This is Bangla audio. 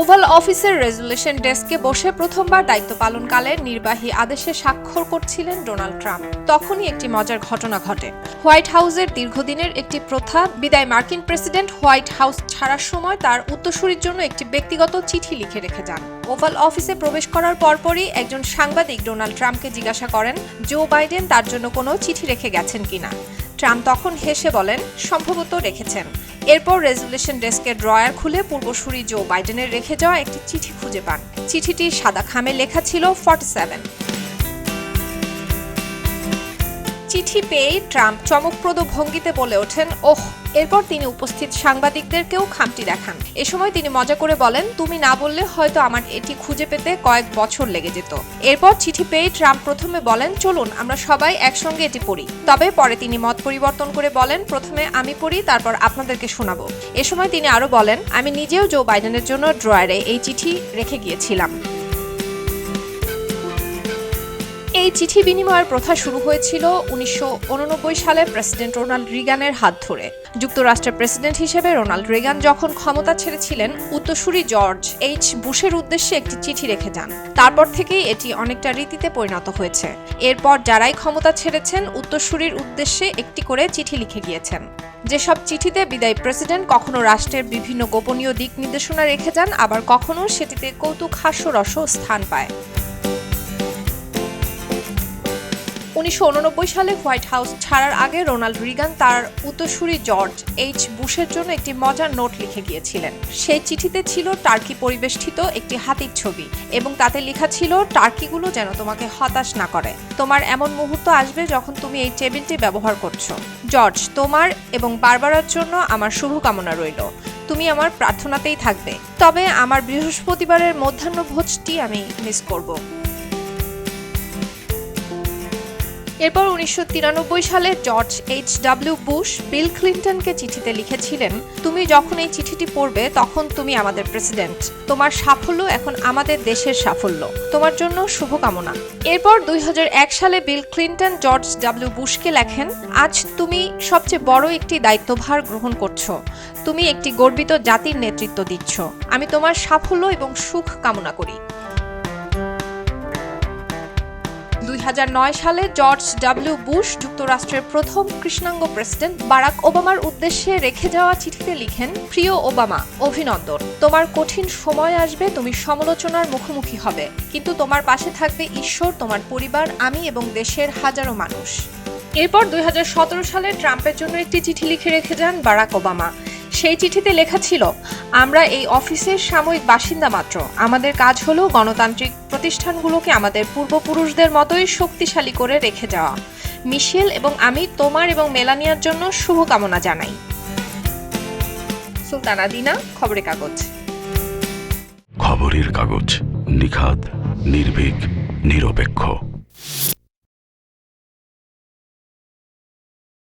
ওভাল অফিসের রেজুলেশন ডেস্কে বসে প্রথমবার দায়িত্ব পালনকালে নির্বাহী আদেশে স্বাক্ষর করছিলেন ডোনাল্ড ট্রাম্প। তখনই একটি মজার ঘটনা ঘটে। হোয়াইট হাউসের দীর্ঘদিনের একটি প্রথা, বিদায় মার্কিন প্রেসিডেন্ট হোয়াইট হাউস ছাড়ার সময় তার উত্তরসূরির জন্য একটি ব্যক্তিগত চিঠি লিখে রেখে যান। ওভাল অফিসে প্রবেশ করার পরপরই একজন সাংবাদিক ডোনাল্ড ট্রাম্পকে জিজ্ঞাসা করেন, জো বাইডেন তার জন্য কোনো চিঠি রেখে গেছেন কিনা? ট্রাম্প তখন হেসে বলেন, সম্ভবত রেখেছেন। এরপর রেজলিউশন ডেস্কের ড্রয়ার খুলে পূর্বসূরি জো বাইডেনের রেখে যাওয়া একটি চিঠি খুঁজে পান। চিঠিটি সাদা খামে লেখা ছিল ফর্টি সেভেন। চিঠি পেয়ে ট্রাম্প চমকপ্রদ ভঙ্গিতে বলে ওঠেন, ওহ, এরপর তিনি উপস্থিত সাংবাদিকদেরকেও খামটি দেখান। এ সময় তিনি মজা করে বলেন, তুমি না বললে হয়তো আমার এটি খুঁজে পেতে কয়েক বছর লেগে যেত। এরপর চিঠি পেয়ে ট্রাম্প প্রথমে বলেন, চলুন, আমরা সবাই একসঙ্গে এটি পড়ি। তবে পরে তিনি মত পরিবর্তন করে বলেন, প্রথমে আমি পড়ি, তারপর আপনাদেরকে শোনাবো। এ সময় তিনি আরও বলেন, আমি নিজেও জো বাইডেনের জন্য ড্রয়ারে এই চিঠি রেখে গিয়েছিলাম। এই চিঠি বিনিময়ের প্রথা শুরু হয়েছিল উনিশশো ঊননব্বই সালে প্রেসিডেন্ট রোনাল্ড রিগানের হাত ধরে। যুক্তরাষ্ট্রের প্রেসিডেন্ট হিসেবে রোনাল্ড রিগান যখন ক্ষমতা ছেড়েছিলেন, উত্তরসূরি জর্জ এইচ বুশের উদ্দেশ্যে একটি চিঠি রেখে যান। তারপর থেকেই এটি অনেকটা রীতিতে পরিণত হয়েছে। এরপর যারাই ক্ষমতা ছেড়েছেন, উত্তরসূরির উদ্দেশ্যে একটি করে চিঠি লিখে গিয়েছেন। যেসব চিঠিতে বিদায়ী প্রেসিডেন্ট কখনো রাষ্ট্রের বিভিন্ন গোপনীয় দিক নির্দেশনা রেখে যান, আবার কখনো সেটিতে কৌতুক হাস্যরস স্থান পায়। উনিশশো সালে হোয়াইট হাউস ছাড়ার আগে রোনাল্ড রিগান তার উত্তরসূরি জর্জ এইচ বুশের জন্য একটি মজার নোট লিখে গিয়েছিলেন। সেই চিঠিতে ছিল টার্কি পরিবেষ্টিত একটি হাতির ছবি এবং তাতে লেখা ছিল, টার্কিগুলো যেন তোমাকে হতাশ না করে। তোমার এমন মুহূর্ত আসবে যখন তুমি এই টেবিলটি ব্যবহার করছ। জর্জ, তোমার এবং বারবারার জন্য আমার শুভকামনা রইল। তুমি আমার প্রার্থনাতেই থাকবে। তবে আমার বৃহস্পতিবারের মধ্যাহ্ন ভোজটি আমি মিস করব। এরপর উনিশশো তিরানব্বই সালে George H W Bush Bill ক্লিন্টনকে চিঠিতে লিখেছিলেন, তুমি যখন এই চিঠিটি পড়বে, তখন তুমি আমাদের প্রেসিডেন্ট। তোমার সাফল্য এখন আমাদের দেশের সাফল্য। তোমার জন্য শুভকামনা। এরপর দুই হাজার এক সালে বিল ক্লিন্টন জর্জ ডাব্লিউ বুশকে লেখেন, আজ তুমি সবচেয়ে বড় একটি দায়িত্বভার গ্রহণ করছ। তুমি একটি গর্বিত জাতির নেতৃত্ব দিচ্ছ। আমি তোমার সাফল্য এবং সুখ কামনা করি। সালে জর্জ ডাব্লিউ বুশ যুক্তরাষ্ট্রের প্রথম কৃষ্ণাঙ্গ প্রেসিডেন্ট বারাক ওবামার উদ্দেশ্যে রেখে যাওয়া চিঠিতে লিখেন, প্রিয় ওবামা, অভিনন্দন। তোমার কঠিন সময় আসবে, তুমি সমালোচনার মুখোমুখি হবে। কিন্তু তোমার পাশে থাকবে ঈশ্বর, তোমার পরিবার, আমি এবং দেশের হাজারো মানুষ। এরপর দুই হাজার সতেরো সালে ট্রাম্পের জন্য একটি চিঠি লিখে রেখে যান বারাক ওবামা। সেই চিঠিতে লেখা ছিল, আমরা এই অফিসের সাময়িক বাসিন্দা মাত্র। আমাদের কাজ হলো গণতান্ত্রিক প্রতিষ্ঠানগুলোকে আমাদের পূর্বপুরুষদের মতোই শক্তিশালী করে রেখে যাওয়া। মিশেল এবং আমি তোমার এবং মেলানিয়ার জন্য শুভকামনা জানাই। সুলতানা দিনা, খবরের কাগজ। খবরের কাগজ নিখাত নির্ভীক, নিরপেক্ষ।